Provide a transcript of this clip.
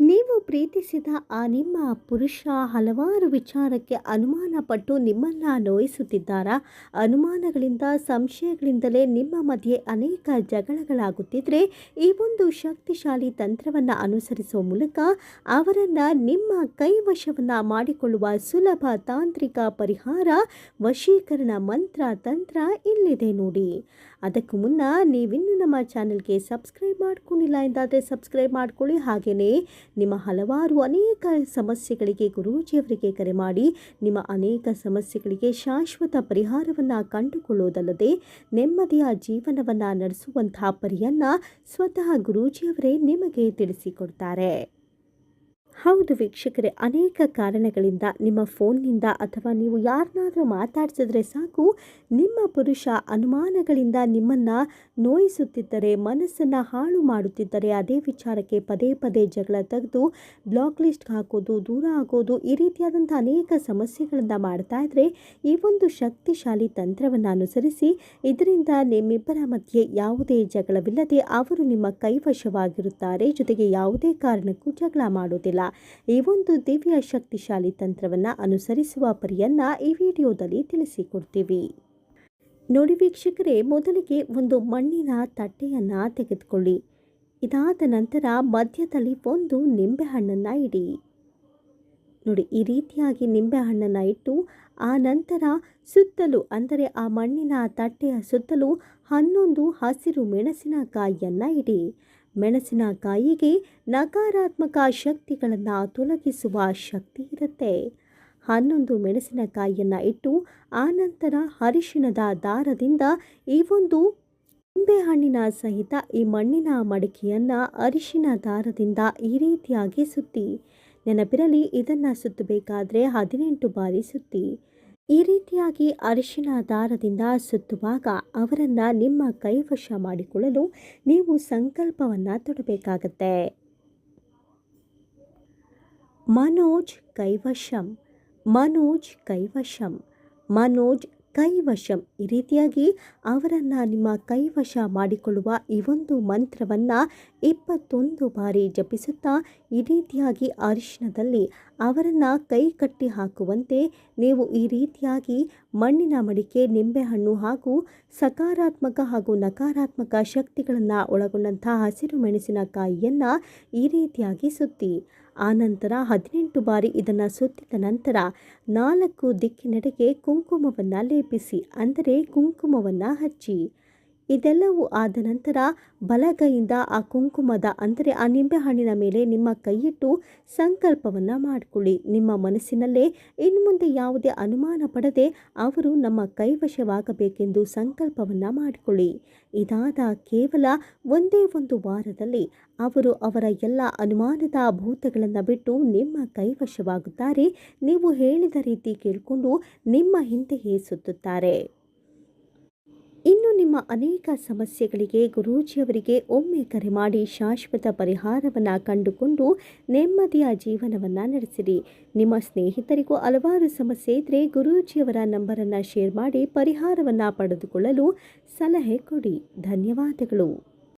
ನೀವು ಪ್ರೀತಿಸಿದ ಆ ನಿಮ್ಮ ಪುರುಷ ಹಲವಾರು ವಿಚಾರಕ್ಕೆ ಅನುಮಾನ ಪಟ್ಟು ನಿಮ್ಮನ್ನ ನೋಯಿಸುತ್ತಿದ್ದಾರಾ? ಅನುಮಾನಗಳಿಂದ, ಸಂಶಯಗಳಿಂದಲೇ ನಿಮ್ಮ ಮಧ್ಯೆ ಅನೇಕ ಜಗಳಗಳಾಗುತ್ತಿದ್ದರೆ ಈ ಒಂದು ಶಕ್ತಿಶಾಲಿ ತಂತ್ರವನ್ನು ಅನುಸರಿಸುವ ಮೂಲಕ ಅವರನ್ನು ನಿಮ್ಮ ಕೈವಶವನ್ನು ಮಾಡಿಕೊಳ್ಳುವ ಸುಲಭ ತಾಂತ್ರಿಕ ಪರಿಹಾರ, ವಶೀಕರಣ ಮಂತ್ರ, ತಂತ್ರ ಇಲ್ಲಿದೆ ನೋಡಿ. ಅದಕ್ಕೂ ಮುನ್ನ ನೀವಿನ್ನೂ ನಮ್ಮ ಚಾನಲ್ಗೆ ಸಬ್ಸ್ಕ್ರೈಬ್ ಮಾಡ್ಕೊಂಡಿಲ್ಲ ಎಂದಾದರೆ ಸಬ್ಸ್ಕ್ರೈಬ್ ಮಾಡ್ಕೊಳ್ಳಿ. ಹಾಗೆಯೇ ನಿಮ್ಮ ಹಲವಾರು ಅನೇಕ ಸಮಸ್ಯೆಗಳಿಗೆ ಗುರೂಜಿಯವರಿಗೆ ಕರೆ ಮಾಡಿ, ನಿಮ್ಮ ಅನೇಕ ಸಮಸ್ಯೆಗಳಿಗೆ ಶಾಶ್ವತ ಪರಿಹಾರವನ್ನು ಕಂಡುಕೊಳ್ಳುವುದಲ್ಲದೆ ನೆಮ್ಮದಿಯ ಜೀವನವನ್ನು ನಡೆಸುವಂತಹ ಪರಿಯನ್ನು ಸ್ವತಃ ಗುರೂಜಿಯವರೇ ನಿಮಗೆ ತಿಳಿಸಿಕೊಡ್ತಾರೆ. ಹೌದು ವೀಕ್ಷಕರೇ, ಅನೇಕ ಕಾರಣಗಳಿಂದ ನಿಮ್ಮ ಫೋನ್ನಿಂದ ಅಥವಾ ನೀವು ಯಾರನ್ನಾದರೂ ಮಾತಾಡಿಸಿದ್ರೆ ಸಾಕು, ನಿಮ್ಮ ಪುರುಷ ಅನುಮಾನಗಳಿಂದ ನಿಮ್ಮನ್ನು ನೋಯಿಸುತ್ತಿದ್ದರೆ, ಮನಸ್ಸನ್ನು ಹಾಳು ಮಾಡುತ್ತಿದ್ದರೆ ಅದೇ ವಿಚಾರಕ್ಕೆ ಪದೇ ಪದೇ ಜಗಳ ತೆಗೆದು, ಬ್ಲಾಕ್ ಲಿಸ್ಟ್ ಹಾಕೋದು, ದೂರ ಆಗೋದು, ಈ ರೀತಿಯಾದಂಥ ಅನೇಕ ಸಮಸ್ಯೆಗಳನ್ನು ಮಾಡ್ತಾ ಇದ್ದರೆ ಈ ಒಂದು ಶಕ್ತಿಶಾಲಿ ತಂತ್ರವನ್ನು ಅನುಸರಿಸಿ, ಇದರಿಂದ ನಿಮ್ಮಿಬ್ಬರ ಮಧ್ಯೆ ಯಾವುದೇ ಜಗಳವಿಲ್ಲದೆ ಅವರು ನಿಮ್ಮ ಕೈವಶವಾಗಿರುತ್ತಾರೆ, ಜೊತೆಗೆ ಯಾವುದೇ ಕಾರಣಕ್ಕೂ ಜಗಳ ಮಾಡೋದಿಲ್ಲ ಈ ಒಂದು ದಿವ್ಯ ಶಕ್ತಿಶಾಲಿ ತಂತ್ರವನ್ನು ಅನುಸರಿಸುವ ಪರಿಯನ್ನ ಈ ವಿಡಿಯೋದಲ್ಲಿ ತಿಳಿಸಿಕೊಡ್ತೀವಿ. ನೋಡಿ ವೀಕ್ಷಕರೇ, ಮೊದಲಿಗೆ ಒಂದು ಮಣ್ಣಿನ ತಟ್ಟೆಯನ್ನು ತೆಗೆದುಕೊಳ್ಳಿ. ಇದಾದ ನಂತರ ಮಧ್ಯದಲ್ಲಿ ಒಂದು ನಿಂಬೆಹಣ್ಣನ್ನು ಇಡಿ. ನೋಡಿ, ಈ ರೀತಿಯಾಗಿ ನಿಂಬೆಹಣ್ಣನ್ನು ಇಟ್ಟು, ಆ ನಂತರ ಸುತ್ತಲೂ, ಅಂದರೆ ಆ ಮಣ್ಣಿನ ತಟ್ಟೆಯ ಸುತ್ತಲೂ ಹನ್ನೊಂದು ಹಸಿರು ಮೆಣಸಿನಕಾಯಿಯನ್ನು ಇಡಿ. ಮೆಣಸಿನಕಾಯಿಗೆ ನಕಾರಾತ್ಮಕ ಶಕ್ತಿಗಳನ್ನು ತೊಲಗಿಸುವ ಶಕ್ತಿ ಇರುತ್ತೆ. ಹನ್ನೊಂದು ಮೆಣಸಿನಕಾಯಿಯನ್ನು ಇಟ್ಟು ಆನಂತರ ಅರಿಶಿಣದ ದಾರದಿಂದ ಈ ಒಂದು ನಿಂಬೆಹಣ್ಣಿನ ಸಹಿತ ಈ ಮಣ್ಣಿನ ಮಡಿಕೆಯನ್ನು ಅರಿಶಿನ ದಾರದಿಂದ ಈ ರೀತಿಯಾಗಿ ಸುತ್ತಿ. ನೆನಪಿರಲಿ, ಇದನ್ನು ಸುತ್ತಬೇಕಾದ್ರೆ ಹದಿನೆಂಟು ಬಾರಿ ಸುತ್ತಿ. ಈ ರೀತಿಯಾಗಿ ಅರಿಶಿನ ದಾರದಿಂದ ಸುತ್ತುವಾಗ ಅವರನ್ನು ನಿಮ್ಮ ಕೈವಶ ಮಾಡಿಕೊಳ್ಳಲು ನೀವು ಸಂಕಲ್ಪವನ್ನು ತೊಡಬೇಕಾಗತ್ತೆ. ಮನೋಜ್ ಕೈವಶಂ ಮನೋಜ್ ಕೈವಶಂ ಮನೋಜ್ ಕೈವಶಂ ಈ ರೀತಿಯಾಗಿ ಅವರನ್ನು ನಿಮ್ಮ ಕೈವಶ ಮಾಡಿಕೊಳ್ಳುವ ಈ ಒಂದು ಮಂತ್ರವನ್ನು ಇಪ್ಪತ್ತೊಂದು ಬಾರಿ ಜಪಿಸುತ್ತಾ ಈ ರೀತಿಯಾಗಿ ಅರಿಶಿನದಲ್ಲಿ ಅವರನ್ನು ಕೈ ಕಟ್ಟಿ ಹಾಕುವಂತೆ ನೀವು ಈ ರೀತಿಯಾಗಿ ಮಣ್ಣಿನ ಮಡಿಕೆ, ನಿಂಬೆಹಣ್ಣು ಹಾಗೂ ಸಕಾರಾತ್ಮಕ ಹಾಗೂ ನಕಾರಾತ್ಮಕ ಶಕ್ತಿಗಳನ್ನು ಒಳಗೊಂಡಂಥ ಹಸಿರು ಮೆಣಸಿನಕಾಯಿಯನ್ನು ಈ ರೀತಿಯಾಗಿ ಸುತ್ತಿ. ಆನಂತರ ಹದಿನೆಂಟು ಬಾರಿ ಇದನ್ನು ಸುತ್ತಿದ ನಂತರ ನಾಲ್ಕು ದಿಕ್ಕಿನೆಡೆಗೆ ಕುಂಕುಮವನ್ನು ಲೇಪಿಸಿ, ಅಂದರೆ ಕುಂಕುಮವನ್ನು ಹಚ್ಚಿ. ಇದೆಲ್ಲವೂ ಆದ ನಂತರ ಬಲಗೈಯಿಂದ ಆ ಕುಂಕುಮದ, ಅಂದರೆ ಆ ನಿಂಬೆಹಣ್ಣಿನ ಮೇಲೆ ನಿಮ್ಮ ಕೈಯಿಟ್ಟು ಸಂಕಲ್ಪವನ್ನು ಮಾಡಿಕೊಳ್ಳಿ. ನಿಮ್ಮ ಮನಸ್ಸಿನಲ್ಲೇ ಇನ್ನು ಮುಂದೆ ಯಾವುದೇ ಅನುಮಾನ ಪಡದೆ ಅವರು ನಮ್ಮ ಕೈವಶವಾಗಬೇಕೆಂದು ಸಂಕಲ್ಪವನ್ನು ಮಾಡಿಕೊಳ್ಳಿ. ಇದಾದ ಕೇವಲ ಒಂದೇ ಒಂದು ವಾರದಲ್ಲಿ ಅವರು ಅವರ ಎಲ್ಲ ಅನುಮಾನದ ಭೂತಗಳನ್ನು ಬಿಟ್ಟು ನಿಮ್ಮ ಕೈವಶವಾಗುತ್ತಾರೆ. ನೀವು ಹೇಳಿದ ರೀತಿ ಕೇಳಿಕೊಂಡು ನಿಮ್ಮ ಹಿಂದೆಯೇ ಸುತ್ತುತ್ತಾರೆ ನಿಮ್ಮ ಅನೇಕ ಸಮಸ್ಯೆಗಳಿಗೆ ಗುರೂಜಿಯವರಿಗೆ ಒಮ್ಮೆ ಕರೆ ಮಾಡಿ ಶಾಶ್ವತ ಪರಿಹಾರವನ್ನು ಕಂಡುಕೊಂಡು ನೆಮ್ಮದಿಯ ಜೀವನವನ್ನು ನಡೆಸಿರಿ. ನಿಮ್ಮ ಸ್ನೇಹಿತರಿಗೂ ಹಲವಾರು ಸಮಸ್ಯೆ ಇದ್ದರೆ ಗುರೂಜಿಯವರ ನಂಬರನ್ನು ಶೇರ್ ಮಾಡಿ ಪರಿಹಾರವನ್ನು ಪಡೆದುಕೊಳ್ಳಲು ಸಲಹೆ ಕೊಡಿ. ಧನ್ಯವಾದಗಳು.